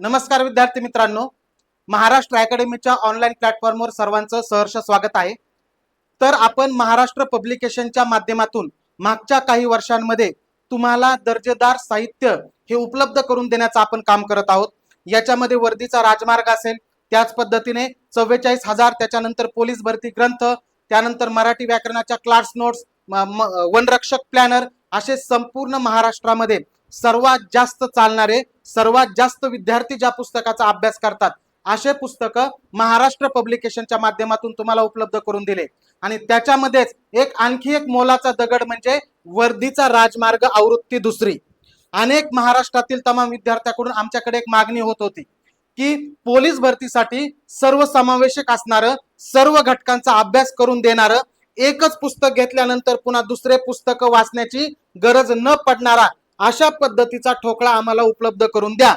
नमस्कार विद्यार्थी मित्रांनो. महाराष्ट्र अकॅडमीच्या ऑनलाईन प्लॅटफॉर्मवर सर्वांचं सहर्ष स्वागत आहे. तर आपण महाराष्ट्र पब्लिकेशनच्या माध्यमातून मागच्या काही वर्षांमध्ये तुम्हाला दर्जेदार साहित्य हे उपलब्ध करून देण्याचं आपण काम करत आहोत. याच्यामध्ये वर्दीचा राजमार्ग असेल त्याच पद्धतीने चव्वेचाळीस हजार त्याच्यानंतर पोलीस भरती ग्रंथ त्यानंतर मराठी व्याकरणाच्या क्लास नोट्स वनरक्षक प्लॅनर असे संपूर्ण महाराष्ट्रामध्ये सर्वात जास्त चालणारे सर्वात जास्त विद्यार्थी ज्या पुस्तकाचा अभ्यास करतात असे पुस्तकं महाराष्ट्र पब्लिकेशनच्या माध्यमातून तुम्हाला उपलब्ध करून दिले. आणि त्याच्यामध्येच एक आणखी एक मोलाचा दगड म्हणजे वर्दीचा राजमार्ग आवृत्ती दुसरी. अनेक महाराष्ट्रातील तमाम विद्यार्थ्याकडून आमच्याकडे एक मागणी होत होती की पोलीस भरतीसाठी सर्वसमावेशक असणारं सर्व घटकांचा अभ्यास करून देणारं एकच पुस्तक घेतल्यानंतर पुन्हा दुसरे पुस्तक वाचण्याची गरज न पडणारा अशा पद्धतीचा ठोकळा आम्हाला उपलब्ध करून द्या.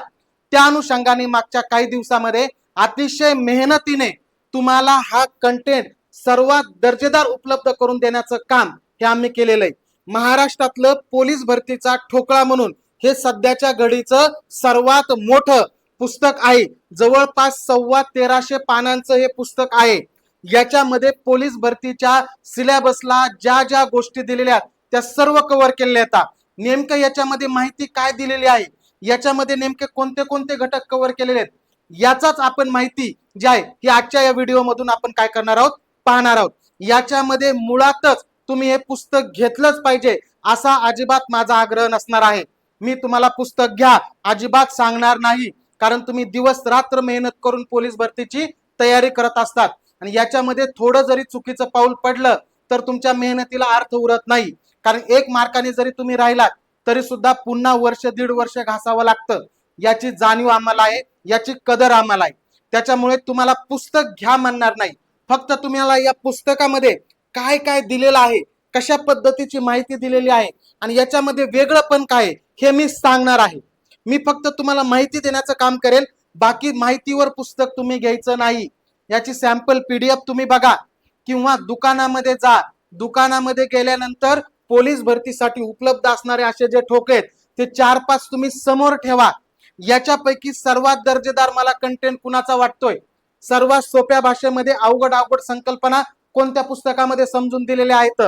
त्या अनुषंगाने मागच्या काही दिवसामध्ये अतिशय मेहनतीने तुम्हाला हा कंटेंट सर्वात दर्जेदार उपलब्ध करून देण्याचं काम हे आम्ही केलेलं आहे. महाराष्ट्रातलं पोलीस भरतीचा ठोकळा म्हणून हे सध्याच्या घडीचं सर्वात मोठं पुस्तक आहे. जवळपास सव्वा तेराशे पानांचं हे पुस्तक आहे. याच्यामध्ये पोलीस भरतीच्या सिलेबसला ज्या ज्या गोष्टी दिलेल्या त्या सर्व कव्हर केलेल्या आहेत. नेमकं याच्यामध्ये माहिती काय दिलेली आहे? याच्यामध्ये नेमके कोणते कोणते घटक कव्हर केलेले आहेत? याचाच आपण माहिती जी आहे ही आजच्या या व्हिडिओमधून आपण काय करणार आहोत? पाहणार आहोत. याच्यामध्ये मुळातच तुम्ही हे पुस्तक घेतलंच पाहिजे असा अजिबात माझा आग्रह नसणार आहे. मी तुम्हाला पुस्तक घ्या अजिबात सांगणार नाही. कारण तुम्ही दिवस रात्र मेहनत करून पोलीस भरतीची तयारी करत असतात. आणि याच्यामध्ये थोडं जरी चुकीचं पाऊल पडलं तर तुमच्या मेहनतीला अर्थ उरत नाही. कारण एक मार्काने जरी तुम्ही राहिलात तरी सुद्धा पुन्हा वर्ष दीड वर्ष घासावं लागतं. याची जाणीव आम्हाला आहे याची कदर आम्हाला आहे. त्याच्यामुळे तुम्हाला पुस्तक घ्या म्हणणार नाही. फक्त तुम्हाला या पुस्तकामध्ये काय काय दिलेलं आहे कशा पद्धतीची माहिती दिलेली आहे आणि याच्यामध्ये वेगळं पण काय हे मी सांगणार आहे. मी फक्त तुम्हाला माहिती देण्याचं काम करेल बाकी माहितीवर पुस्तक तुम्ही घ्यायचं नाही. याची सॅम्पल पीडीएफ तुम्ही बघा. किंवा दुकानामध्ये जा. दुकानामध्ये गेल्यानंतर पोलीस भरतीसाठी उपलब्ध असणारे असे जे ठोके आहेत ते चार पाच तुम्ही समोर ठेवा. याच्यापैकी सर्वात दर्जेदार मला कंटेंट कुणाचा वाटतोय? सर्वात सोप्या भाषेमध्ये अवघड अवघड संकल्पना कोणत्या पुस्तकामध्ये समजून दिलेल्या आहेत?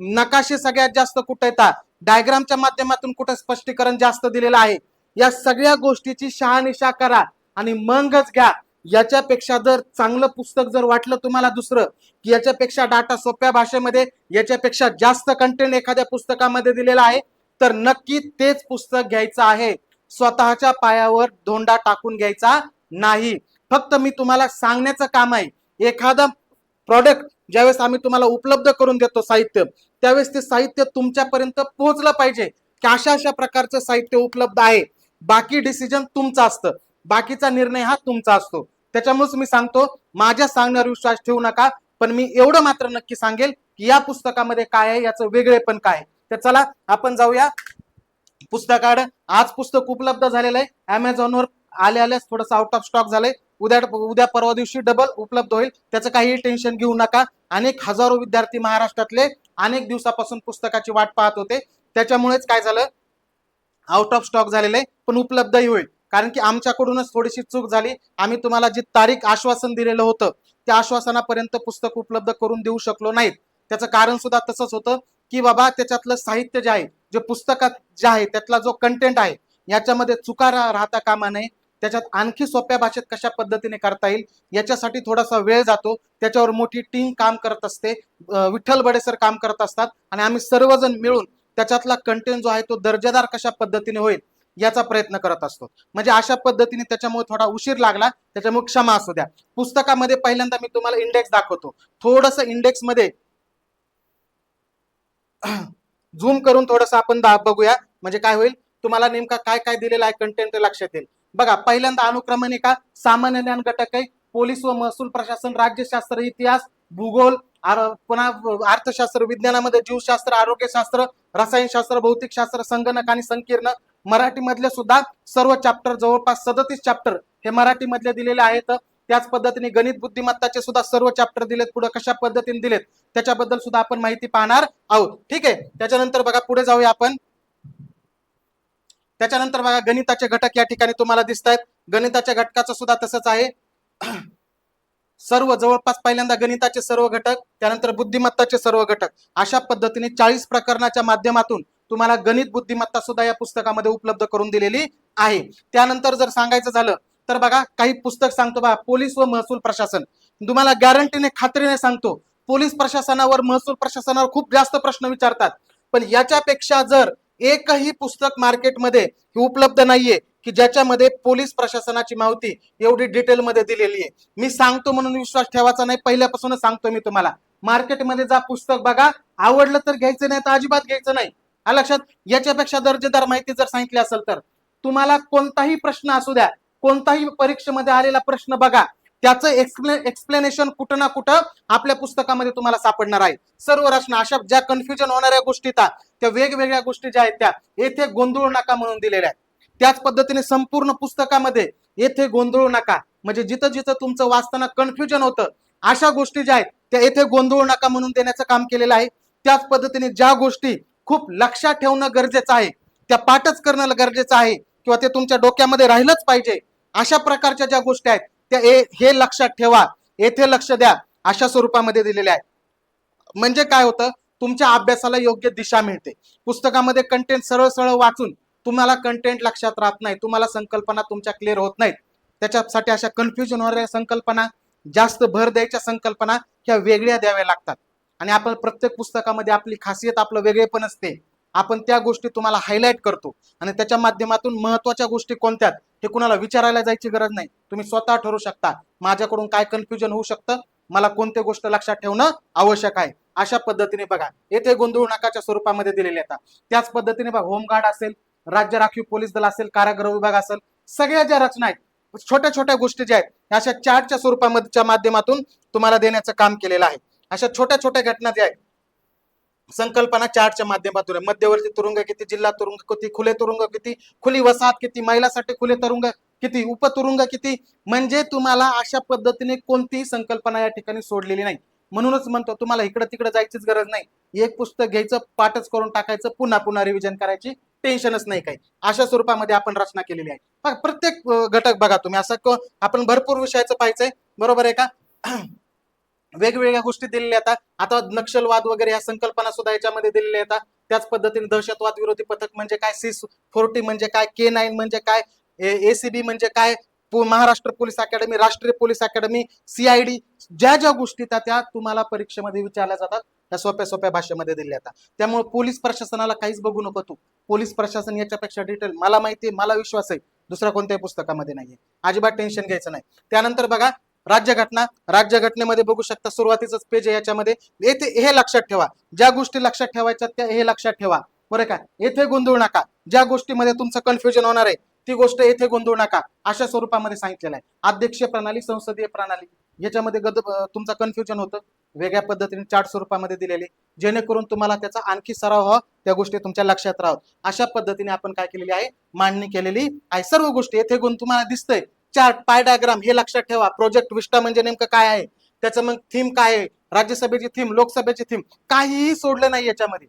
नकाशे सगळ्यात जास्त कुठे येतात डायग्रामच्या माध्यमातून कुठे स्पष्टीकरण जास्त दिलेलं आहे? या सगळ्या गोष्टीची शहानिशा करा आणि मगच घ्या. याच्यापेक्षा जर चांगलं पुस्तक जर वाटलं तुम्हाला दुसरं की याच्यापेक्षा डाटा सोप्या भाषेमध्ये याच्यापेक्षा जास्त कंटेंट एखाद्या पुस्तकामध्ये दिलेला आहे तर नक्की तेच पुस्तक घ्यायचं आहे. स्वतःच्या पायावर धोंडा टाकून घ्यायचा नाही. फक्त मी तुम्हाला सांगण्याचं काम आहे एखादा प्रॉडक्ट ज्यावेळेस आम्ही तुम्हाला उपलब्ध करून देतो साहित्य त्यावेळेस ते साहित्य तुमच्यापर्यंत पोहोचलं पाहिजे की अशा अशा प्रकारचं साहित्य उपलब्ध आहे. बाकी डिसिजन तुमचं असतं. बाकीचा निर्णय हा तुमचा असतो. त्याच्यामुळेच मी सांगतो माझ्या सांगण्यावर विश्वास ठेवू नका पण मी एवढं मात्र नक्की सांगेल की या पुस्तकामध्ये काय आहे याचं वेगळे पण काय तर चला आपण जाऊया. पुस्तकाकडे आज पुस्तक उपलब्ध झालेलं आहे. अमेझॉनवर आले आल्यास थोडंसं आउट ऑफ स्टॉक झालंय. उद्या उद्या परवा दिवशी डबल उपलब्ध होईल. त्याचं काही टेन्शन घेऊ नका. अनेक हजारो विद्यार्थी महाराष्ट्रातले अनेक दिवसापासून पुस्तकाची वाट पाहत होते. त्याच्यामुळेच काय झालं? आउट ऑफ स्टॉक झालेलं आहे पण उपलब्धही होईल. कारण की आमच्याकडूनच थोडीशी चूक झाली. आम्ही तुम्हाला जी तारीख आश्वासन दिलेलं होतं त्या आश्वासनापर्यंत पुस्तक उपलब्ध करून देऊ शकलो नाहीत. त्याचं कारण सुद्धा तसंच होतं की बाबा त्याच्यातलं साहित्य जे आहे जे पुस्तकात जे आहे त्यातला जो कंटेंट आहे याच्यामध्ये चुका राहता कामा नये. त्याच्यात आणखी सोप्या भाषेत कशा पद्धतीने करता येईल याच्यासाठी थोडासा वेळ जातो. त्याच्यावर मोठी टीम काम करत असते. विठ्ठल बडे सर काम करत असतात. आणि आम्ही सर्वजण मिळून त्याच्यातला कंटेंट जो आहे तो दर्जेदार कशा पद्धतीने होईल याचा प्रयत्न करत असतो. म्हणजे अशा पद्धतीने त्याच्यामुळे थोडा उशीर लागला त्याच्यामुळे क्षमा असू द्या. पुस्तकामध्ये पहिल्यांदा मी तुम्हाला इंडेक्स दाखवतो. थोडस इंडेक्समध्ये झूम करून थोडस आपण दा- बघूया म्हणजे काय होईल? तुम्हाला नेमका काय काय दिलेला आहे कंटेंट लक्षात येईल. बघा पहिल्यांदा अनुक्रमणिका सामान्य ज्ञान घटक आहे. पोलीस व महसूल प्रशासन राज्यशास्त्र इतिहास भूगोल पुन्हा अर्थशास्त्र विज्ञानामध्ये जीवशास्त्र आरोग्यशास्त्र रसायनशास्त्र भौतिकशास्त्र संगणक आणि संकीर्ण मराठीमधले सुद्धा सर्व चॅप्टर जवळपास सदतीस चॅप्टर हे मराठीमधले दिलेले आहेत. त्याच पद्धतीने गणित बुद्धिमत्ताचे सुद्धा सर्व चॅप्टर दिलेत. पुढे कशा पद्धतीने दिलेत? त्याच्याबद्दल सुद्धा आपण माहिती पाहणार आहोत. ठीक आहे? त्याच्यानंतर बघा पुढे जाऊया आपण. त्याच्यानंतर बघा गणिताचे घटक या ठिकाणी तुम्हाला दिसत आहेत गणिताच्या घटकाचं सुद्धा तसंच आहे. सर्व जवळपास पहिल्यांदा गणिताचे सर्व घटक त्यानंतर बुद्धिमत्ताचे सर्व घटक. अशा पद्धतीने चाळीस प्रकरणाच्या माध्यमातून तुम्हाला गणित बुद्धिमत्ता सुद्धा या पुस्तकामध्ये उपलब्ध करून दिलेली आहे. त्यानंतर जर सांगायचं झालं तर बघा काही पुस्तक सांगतो बघा पोलीस व महसूल प्रशासन. तुम्हाला गॅरंटीने खात्रीने सांगतो पोलीस प्रशासनावर महसूल प्रशासनावर खूप जास्त प्रश्न विचारतात. पण याच्यापेक्षा जर एकही पुस्तक मार्केटमध्ये उपलब्ध नाहीये की ज्याच्यामध्ये पोलीस प्रशासनाची माहिती एवढी डिटेलमध्ये दिलेली आहे मी सांगतो म्हणून विश्वास ठेवायचा नाही पहिल्यापासूनच सांगतो मी तुम्हाला. मार्केटमध्ये जा पुस्तक बघा आवडलं तर घ्यायचं नाही तर अजिबात घ्यायचं नाही. हा लक्षात. याच्यापेक्षा दर्जेदार माहिती जर सांगितली असेल तर तुम्हाला कोणताही प्रश्न असू द्या कोणताही परीक्षेमध्ये आलेला प्रश्न बघा त्याचं एक्सप्ले एक्सप्लेनेशन कुठं ना कुठं आपल्या पुस्तकामध्ये तुम्हाला सापडणार आहे. सर्व रचना अशा ज्या कन्फ्युजन होणाऱ्या गोष्टी त्या त्या वेगवेगळ्या गोष्टी ज्या आहेत त्या येथे गोंधळू नका म्हणून दिलेल्या आहेत. त्याच पद्धतीने संपूर्ण पुस्तकामध्ये येथे गोंधळू नका. म्हणजे जिथं जिथं तुमचं वाचताना कन्फ्युजन होतं अशा गोष्टी ज्या आहेत त्या येथे गोंधळू नका म्हणून देण्याचं काम केलेलं आहे. त्याच पद्धतीने ज्या गोष्टी खूप लक्षात ठेवणं गरजेचं आहे. त्या पाठच करणं गरजेचं आहे किंवा ते तुमच्या डोक्यामध्ये राहिलंच पाहिजे. अशा प्रकारच्या ज्या गोष्टी आहेत त्या हे लक्षात ठेवा. येथे लक्ष द्या. अशा स्वरूपामध्ये दिलेल्या आहेत. म्हणजे काय होतं? तुमच्या अभ्यासाला योग्य दिशा मिळते. पुस्तकामध्ये कंटेंट सरळ सरळ वाचून तुम्हाला कंटेंट लक्षात राहत नाही. तुम्हाला संकल्पना तुमच्या क्लिअर होत नाहीत. त्याच्यासाठी अशा कन्फ्युजन होणाऱ्या संकल्पना जास्त भर द्यायच्या संकल्पना ह्या वेगळ्या द्याव्या लागतात. आणि आपण प्रत्येक पुस्तकामध्ये आपली खासियत आपलं वेगळेपण असते आपण त्या गोष्टी तुम्हाला हायलाईट करतो. आणि त्याच्या माध्यमातून महत्त्वाच्या गोष्टी कोणत्यात हे कुणाला विचारायला जायची गरज नाही. तुम्ही स्वतः ठरू शकता. माझ्याकडून काय कन्फ्युजन होऊ शकतं? मला कोणत्या गोष्ट लक्षात ठेवणं आवश्यक आहे? अशा पद्धतीने बघा. येथे गोंधळ नकाच्या स्वरूपामध्ये दिलेले येतात त्याच पद्धतीने बघा होमगार्ड असेल राज्य राखीव पोलीस दल असेल कारागृह विभाग असेल सगळ्या ज्या रचना आहेत छोट्या छोट्या गोष्टी ज्या आहेत अशा चार्टच्या स्वरूपामध्येच्या माध्यमातून तुम्हाला देण्याचं काम केलेलं आहे. अशा छोट्या छोट्या घटना ज्या आहेत संकल्पना चार्टच्या माध्यमातून मध्यवर्ती तुरुंग किती जिल्हा तुरुंग किती खुले तुरुंग किती खुली वसाहत किती महिलासाठी खुले तुरुंग किती उपतुरुंग किती? म्हणजे तुम्हाला अशा पद्धतीने कोणतीही संकल्पना या ठिकाणी सोडलेली नाही. म्हणूनच म्हणतो तुम्हाला इकडं तिकडे जायचीच गरज नाही. एक पुस्तक घ्यायचं पाठच करून टाकायचं पुन्हा पुन्हा रिव्हिजन करायची टेन्शनच नाही काही. अशा स्वरूपामध्ये आपण रचना केलेली आहे. प्रत्येक घटक बघा तुम्ही. असं आपण भरपूर विषयाचं पाहायचंय. बरोबर आहे का? वेगवेगळ्या गोष्टी दिलेल्या येतात आता नक्षलवाद वगैरे या संकल्पना सुद्धा याच्यामध्ये दिलेल्या येतात त्याच पद्धतीने दहशतवाद विरोधी पथक म्हणजे काय? सी फोर्टी म्हणजे काय? के नाईन म्हणजे काय? एसीबी म्हणजे काय? महाराष्ट्र पोलीस अकॅडमी राष्ट्रीय पोलीस अकॅडमी सीआयडी ज्या ज्या गोष्टी त्या त्या तुम्हाला परीक्षेमध्ये विचारल्या जातात त्या सोप्या सोप्या भाषेमध्ये दिल्या जातात. त्यामुळे पोलीस प्रशासनाला काहीच बघू नको तू. पोलीस प्रशासन याच्यापेक्षा डिटेल मला माहिती आहे मला विश्वास आहे दुसऱ्या कोणत्याही पुस्तकामध्ये नाहीये. अजिबात टेन्शन घ्यायचं नाही. त्यानंतर बघा राज्यघटना राज्यघटनेमध्ये बघू शकता सुरुवातीच पेज आहे याच्यामध्ये. येथे हे लक्षात ठेवा. ज्या गोष्टी लक्षात ठेवायच्या त्या हे लक्षात ठेवा. बरं का? येथे गोंधळू नका. ज्या गोष्टीमध्ये तुमचं कन्फ्युजन होणार आहे ती गोष्ट येथे गोंधळू नका. अशा स्वरूपामध्ये सांगितलेलं आहे. अध्यक्षीय प्रणाली संसदीय प्रणाली याच्यामध्ये गद तुमचं कन्फ्युजन होतं. वेगळ्या पद्धतीने चार्ट स्वरूपामध्ये दिलेले जेणेकरून तुम्हाला त्याचा आणखी सराव व्हावा त्या गोष्टी तुमच्या लक्षात राहावं. अशा पद्धतीने आपण काय केलेली आहे? मांडणी केलेली आहे. सर्व गोष्टी येथे गुण तुम्हाला दिसतंय. चार्ट पाय डायग्राम हे लक्षात ठेवा. प्रोजेक्ट विस्टा म्हणजे नेमकं काय आहे? त्याचं मग थीम काय आहे? राज्यसभेची थीम लोकसभेची थीम काहीही सोडलं नाही याच्यामध्ये.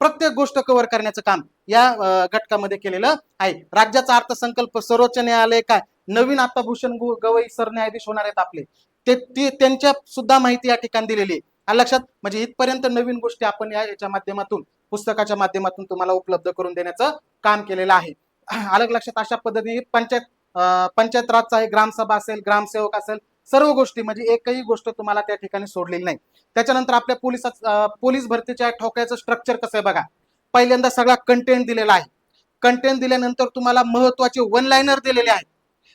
प्रत्येक गोष्ट कव्हर करण्याचं काम या घटकामध्ये केलेलं आहे. राज्याचा अर्थसंकल्प सर्वोच्च न्यायालय काय? नवीन आता भूषण गवई सरन्यायाधीश होणार आहेत आपले. ते ती त्यांच्या सुद्धा माहिती या ठिकाणी दिलेली आहे. लक्षात म्हणजे इथपर्यंत नवीन गोष्टी आपण या याच्या माध्यमातून पुस्तकाच्या माध्यमातून तुम्हाला उपलब्ध करून देण्याचं काम केलेलं आहे. अलग लक्षात अशा पद्धतीने पंचायत पंचायत राजचा आहे ग्रामसभा असेल ग्रामसेवक असेल सर्व गोष्टी म्हणजे एकही गोष्ट तुम्हाला त्या ठिकाणी सोडलेली नाही. त्याच्यानंतर आपल्या पोलिसात पोलीस भरतीच्या ठोक्याचं स्ट्रक्चर कसं आहे बघा. पहिल्यांदा सगळा कंटेंट दिलेला आहे. कंटेंट दिल्यानंतर तुम्हाला महत्त्वाचे वन लाईनर दिलेले आहेत.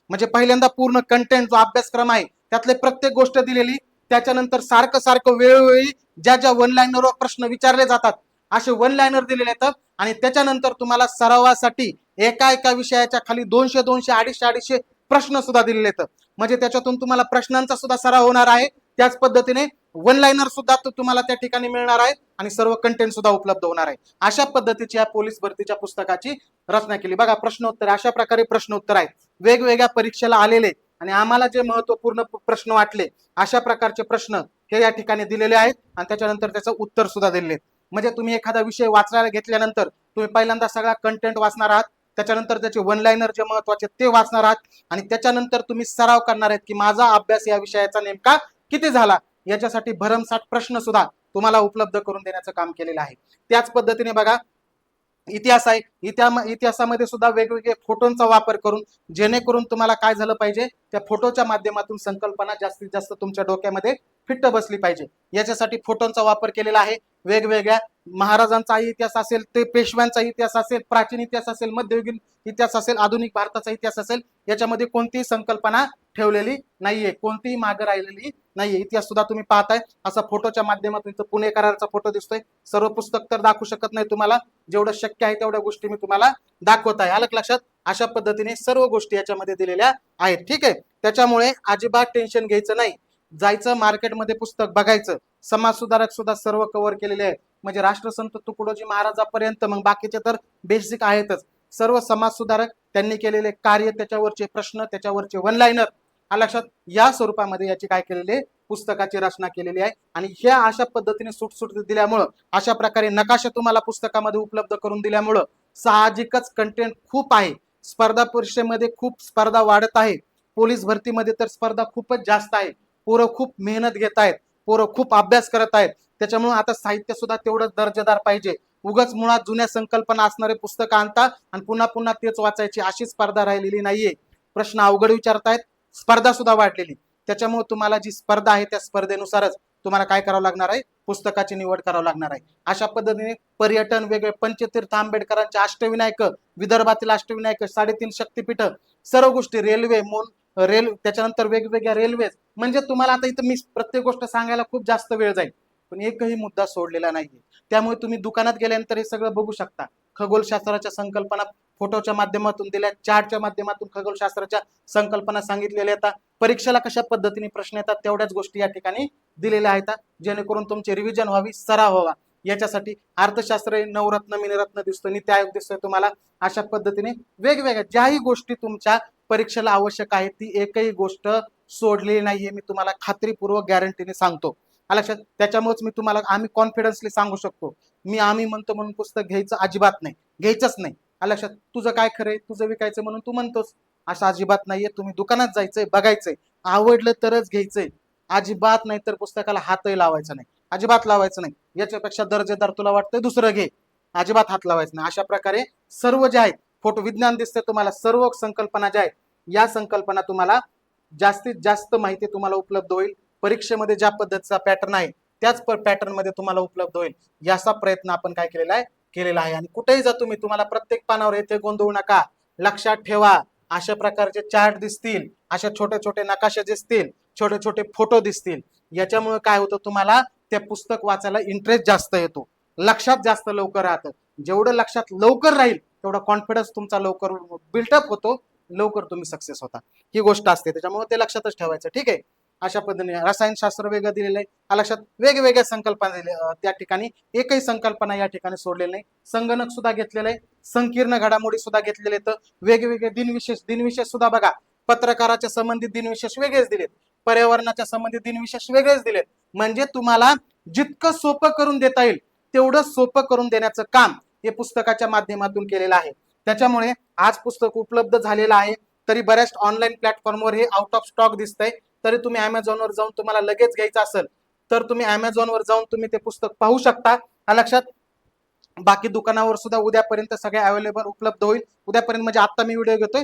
म्हणजे पहिल्यांदा पूर्ण कंटेंट जो अभ्यासक्रम आहे त्यातले प्रत्येक गोष्ट दिलेली त्याच्यानंतर सारखं सारखं वेळोवेळी ज्या ज्या वन लाईनरवर प्रश्न विचारले जातात असे वन लाईनर दिलेले आहेत. आणि त्याच्यानंतर तुम्हाला सरावासाठी एका एका विषयाच्या खाली दोनशे दोनशे अडीचशे अडीचशे प्रश्न सुद्धा दिलेले आहेत. म्हणजे त्याच्यातून तुम्हाला प्रश्नांचा सुद्धा सराव होणार आहे. त्याच पद्धतीने वन लाईनर सुद्धा तुम्हाला त्या ठिकाणी मिळणार आहे. आणि सर्व कंटेंट सुद्धा उपलब्ध होणार आहे. अशा पद्धतीची या पोलीस भरतीच्या पुस्तकाची रचना केली. बघा प्रश्नोत्तर. अशा प्रकारे प्रश्नोत्तर आहेत वेगवेगळ्या परीक्षेला आलेले आणि आम्हाला जे महत्त्वपूर्ण प्रश्न वाटले अशा प्रकारचे प्रश्न हे या ठिकाणी दिलेले आहेत. आणि त्याच्यानंतर त्याचं उत्तर सुद्धा दिलेले आहेत. म्हणजे तुम्ही एखादा विषय वाचायला घेतल्यानंतर तुम्ही पहिल्यांदा सगळा कंटेंट वाचणार आहात. त्याच्यानंतर त्याचे वन लाईनर जे महत्त्वाचे ते वाचणार आहात. आणि त्याच्यानंतर तुम्ही सराव करणार आहेत की माझा अभ्यास या विषयाचा नेमका किती झाला? याच्यासाठी भरमसाठ प्रश्न सुद्धा तुम्हाला उपलब्ध करून देण्याचं काम केलेलं आहे. त्याच पद्धतीने बघा इतिहास आहे. इतिहा इतिहासामध्ये सुद्धा वेगवेगळे फोटोंचा वापर करून जेणेकरून तुम्हाला काय झालं पाहिजे? त्या फोटोच्या माध्यमातून संकल्पना जास्तीत जास्त तुमच्या डोक्यामध्ये फिट्ट बसली पाहिजे. याच्यासाठी फोटोंचा वापर केलेला आहे. वेगवेगळ्या महाराजांचा इतिहास असेल ते पेशव्यांचा इतिहास असेल प्राचीन इतिहास असेल मध्ययुगीन इतिहास असेल आधुनिक भारताचा इतिहास असेल याच्यामध्ये कोणतीही संकल्पना ठेवलेली नाहीये. कोणतीही मागे राहिलेली नाहीये. इतिहास सुद्धा तुम्ही पाहताय. असा फोटोच्या माध्यमातून पुणेकरांचा पुणे फोटो दिसतोय. सर्व पुस्तक तर दाखवू शकत नाही तुम्हाला. जेवढं शक्य आहे तेवढ्या गोष्टी मी तुम्हाला दाखवत आहे. आलं लक्षात? अशा पद्धतीने सर्व गोष्टी याच्यामध्ये दिलेल्या आहेत. ठीक आहे? त्याच्यामुळे अजिबात टेन्शन घ्यायचं नाही. जायचं मार्केटमध्ये पुस्तक बघायचं. समाज सुधारक सुद्धा सर्व कव्हर केलेले आहे म्हणजे राष्ट्रसंत तुकडोजी महाराजापर्यंत मग बाकीचे तर बेसिक आहेतच. सर्व समाज सुधारक त्यांनी केलेले कार्य त्याच्यावरचे प्रश्न त्याच्यावरचे वन लाईनर हा लक्षात या स्वरूपामध्ये याची काय केलेली आहे? पुस्तकाची रचना केलेली आहे. आणि ह्या अशा पद्धतीने सुटसुट दिल्यामुळं अशा प्रकारे नकाशा तुम्हाला पुस्तकामध्ये उपलब्ध करून दिल्यामुळं साहजिकच कंटेंट खूप आहे. स्पर्धा परीक्षेमध्ये खूप स्पर्धा वाढत आहे. पोलीस भरतीमध्ये तर स्पर्धा खूपच जास्त आहे. पोरं खूप मेहनत घेत आहेत पोरं खूप अभ्यास करत आहेत. त्याच्यामुळे आता साहित्य सुद्धा तेवढंच दर्जेदार पाहिजे. उगाच मुळात जुन्या संकल्पना असणारे पुस्तकं आणता आणि पुन्हा पुन्हा तेच वाचायची अशी स्पर्धा राहिलेली नाहीये. प्रश्न अवघड विचारतायत स्पर्धा सुद्धा वाढलेली. त्याच्यामुळे तुम्हाला जी स्पर्धा आहे त्या स्पर्धेनुसारच तुम्हाला काय करावं लागणार आहे? पुस्तकाची निवड करावं लागणार आहे. अशा पद्धतीने पर्यटन वेगळे पंचतीर्थ आंबेडकरांचे अष्टविनायक विदर्भातील अष्टविनायक साडेतीन शक्तीपीठ सर्व गोष्टी रेल्वे मोल रेल त्याच्यानंतर वेगवेगळ्या रेल्वे म्हणजे तुम्हाला आता इथं मी प्रत्येक गोष्ट सांगायला खूप जास्त वेळ जाईल. पण एकही मुद्दा सोडलेला नाहीये. त्यामुळे तुम्ही दुकानात गेल्यानंतर हे सगळं बघू शकता. खगोलशास्त्राच्या संकल्पना फोटोच्या माध्यमातून दिल्या चार्टच्या माध्यमातून खगोलशास्त्राच्या संकल्पना सांगितलेल्या येतात परीक्षेला कशा पद्धतीने प्रश्न येतात तेवढ्याच गोष्टी या ठिकाणी दिलेल्या आहेत. जेणेकरून तुमचे रिव्हिजन व्हावी सराव व्हावा. याच्यासाठी अर्थशास्त्र नवरत्न मिनरत्न दिसतो नीती आयोग दिसतोय तुम्हाला अशा पद्धतीने वेगवेगळ्या ज्याही गोष्टी तुमच्या परीक्षेला आवश्यक आहे ती एकही गोष्ट सोडलेली नाहीये मी तुम्हाला खात्रीपूर्वक गॅरंटीने सांगतो. लक्षात त्याच्यामुळेच मी तुम्हाला आम्ही कॉन्फिडन्सली सांगू शकतो. मी आम्ही म्हणतो म्हणून पुस्तक घ्यायचं अजिबात नाही. घ्यायचंच नाही. लक्षात तुझं काय खरंय? तुझं विकायचं म्हणून तू म्हणतोस. असं अजिबात नाहीये. तुम्ही दुकानात जायचंय बघायचंय. आवडलं तरच घ्यायचंय. अजिबात नाही तर पुस्तकाला हातही लावायचा नाही. अजिबात लावायचं नाही. याच्यापेक्षा दर्जेदार तुला वाटतंय दुसरं घे. अजिबात हात लावायचं नाही. अशा प्रकारे सर्व जे आहेत फोटो विज्ञान दिसतंय तुम्हाला. सर्व संकल्पना ज्या आहेत या संकल्पना तुम्हाला जास्तीत जास्त माहिती तुम्हाला उपलब्ध होईल. परीक्षेमध्ये ज्या पद्धतीचा पॅटर्न आहे त्याच पॅटर्नमध्ये तुम्हाला उपलब्ध होईल. याचा प्रयत्न आपण काय केलेला आहे? केलेला आहे. आणि कुठेही जा तुम्ही तुम्हाला प्रत्येक पानावर येथे गोंधळू नका. लक्षात ठेवा अशा प्रकारचे चार्ट दिसतील. अशा छोटे छोटे नकाशे दिसतील. छोटे छोटे फोटो दिसतील. याच्यामुळे काय होतं तुम्हाला? ते पुस्तक वाचायला इंटरेस्ट जास्त येतो. लक्षात जास्त लवकर राहतं. जेवढं लक्षात लवकर राहील तेवढा कॉन्फिडन्स तुमचा लवकर बिल्टअप होतो. लवकर तुम्ही सक्सेस होता. ही गोष्ट असते. त्याच्यामुळे ते लक्षातच ठेवायचं. ठीक आहे? अशा पद्धतीने रसायनशास्त्र वेगळं दिलेलं आहे. हा लक्षात वेगवेगळ्या संकल्पना दिले त्या ठिकाणी एकही संकल्पना या ठिकाणी सोडलेली नाही. संगणक सुद्धा घेतलेलं आहे. संकीर्ण घडामोडी सुद्धा घेतलेले तर वेगवेगळे दिनविशेष दिनविशेष सुद्धा बघा. पत्रकाराच्या संबंधित दिनविशेष वेगळेच दिलेत. पर्यावरणाच्या संबंधित दिनविशेष वेगळेच दिलेत. म्हणजे तुम्हाला जितकं सोपं करून देता येईल तेवढं सोपं करून देण्याचं काम हे पुस्तकाच्या माध्यमातून केलेलं आहे. त्याच्यामुळे आज पुस्तक उपलब्ध झालेलं आहे. तरी बऱ्याच ऑनलाईन प्लॅटफॉर्मवर हे आउट ऑफ स्टॉक दिसतंय. तरी तुम्ही अमेझॉनवर जाऊन तुम्हाला लगेच घ्यायचं असेल तर तुम्ही अमेझॉनवर जाऊन तुम्ही ते पुस्तक पाहू शकता. हा लक्षात बाकी दुकानावर सुद्धा उद्यापर्यंत सगळे अवेलेबल उपलब्ध होईल. उद्यापर्यंत म्हणजे आता मी व्हिडिओ घेतोय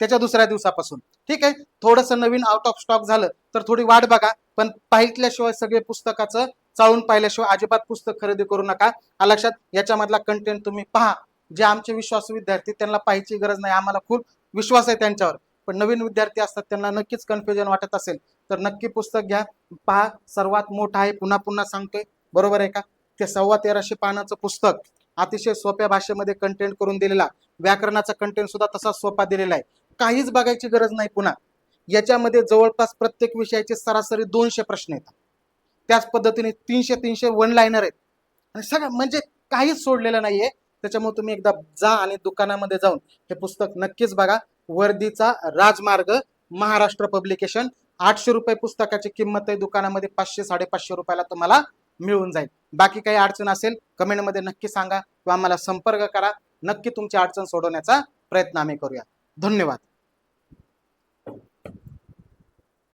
त्याच्या दुसऱ्या दिवसापासून. ठीक आहे? थोडंसं नवीन आउट ऑफ स्टॉक झालं तर थोडी वाट बघा. पण पाहिल्याशिवाय सगळे पुस्तकाचं चाळून पाहिल्याशिवाय अजिबात पुस्तक खरेदी करू नका. लक्षात याच्यामधला कंटेंट तुम्ही पहा. जे आमचे विश्वासू विद्यार्थी त्यांना पाहायची गरज नाही. आम्हाला खूप विश्वास आहे त्यांच्यावर. पण नवीन विद्यार्थी असतात त्यांना नक्कीच कन्फ्युजन वाटत असेल. तर नक्की पुस्तक घ्या पहा. सर्वात मोठं आहे पुन्हा पुन्हा सांगतोय. बरोबर आहे का? ते सव्वा तेराशे पानाचं पुस्तक अतिशय सोप्या भाषेमध्ये कंटेंट करून दिलेला. व्याकरणाचा कंटेंट सुद्धा तसा सोपा दिलेला आहे. काहीच बघायची गरज नाही पुन्हा. याच्यामध्ये जवळपास प्रत्येक विषयाचे सरासरी दोनशे प्रश्न येतात. त्याच पद्धतीने तीनशे तीनशे वन लाईनर आहेत. आणि सगळं म्हणजे काहीच सोडलेलं नाहीये. त्याच्यामुळे तुम्ही एकदा जा आणि दुकानामध्ये जाऊन हे पुस्तक नक्कीच बघा. वर्दीचा राजमार्ग महाराष्ट्र पब्लिकेशन. आठशे रुपये पुस्तकाची किंमत आहे. दुकानामध्ये पाचशे साडेपाचशे रुपयाला तुम्हाला मिळून जाईल. बाकी काही अडचण असेल कमेंटमध्ये नक्की सांगा किंवा आम्हाला संपर्क करा. नक्की तुमची अडचण सोडवण्याचा प्रयत्न आम्ही करूया. धन्यवाद.